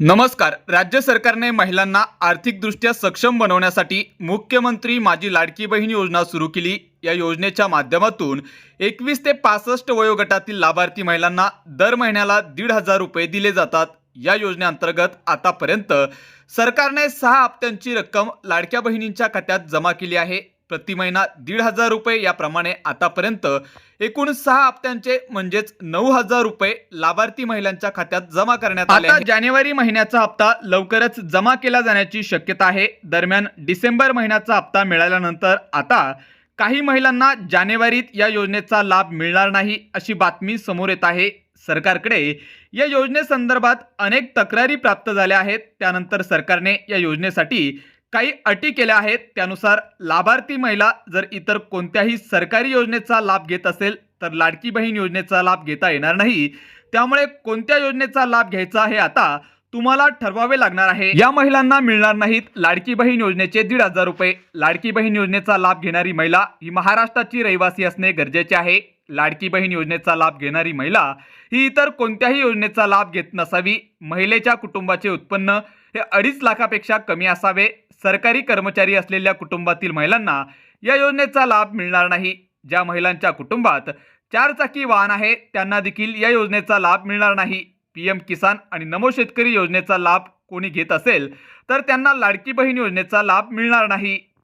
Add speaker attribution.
Speaker 1: नमस्कार. राज्य सरकारने महिलांना आर्थिकदृष्ट्या सक्षम बनवण्यासाठी मुख्यमंत्री माझी लाडकी बहीण योजना सुरू केली. या योजनेच्या माध्यमातून एकवीस ते पासष्ट वयोगटातील लाभार्थी महिलांना दर महिन्याला दीड हजार रुपये दिले जातात. या योजनेअंतर्गत आतापर्यंत सरकारने सहा हप्त्यांची रक्कम लाडक्या बहिणींच्या खात्यात जमा केली आहे. प्रति महिना दीड हजार रुपये याप्रमाणे आतापर्यंत एकूण सहा हप्त्यांचे म्हणजेच नऊ हजार रुपये लाभार्थी महिलांच्या खात्यात जमा करण्यात आले आता जानेवारी महिन्याचा हप्ता लवकरच जमा केला जाण्याची शक्यता आहे. दरम्यान डिसेंबर महिन्याचा हप्ता मिळाल्यानंतर आता काही महिलांना जानेवारीत या योजनेचा लाभ मिळणार नाही अशी बातमी समोर येत आहे. सरकारकडे या योजनेसंदर्भात अनेक तक्रारी प्राप्त झाल्या आहेत. त्यानंतर सरकारने या योजनेसाठी काही अटी केल्या आहेत त्यानुसार लाभार्थी महिला जर इतर कोणत्याही सरकारी योजनेचा लाभ घेत असेल तर लाडकी बहीण योजनेचा लाभ घेता येणार नाही. त्यामुळे कोणत्या योजनेचा लाभ घ्यायचा हे आता तुम्हाला ठरवावे लागणार आहे. या महिलांना मिळणार नाहीत लाडकी बहीण योजनेचे दीड हजार रुपये. लाडकी बहीण योजनेचा लाभ घेणारी महिला ही महाराष्ट्राची रहिवासी असणे गरजेचे आहे. लाडकी बहीण योजनेचा लाभ घेणारी महिला ही इतर कोणत्याही योजनेचा लाभ घेत नसावी. महिलेच्या कुटुंबाचे उत्पन्न हे अडीच लाखापेक्षा कमी असावे. सरकारी कर्मचारी असलेल्या कुटुंबातील महिलांना या योजनेचा लाभ मिळणार नाही. ज्या महिलांच्या कुटुंबात चार चाकी वाहन आहे त्यांना देखील या योजनेचा लाभ मिळणार नाही. पी एम किसान आणि नमो शेतकरी योजनेचा लाभ कोणी घेत असेल तर त्यांना लाडकी बहीण योजनेचा लाभ मिळणार नाही.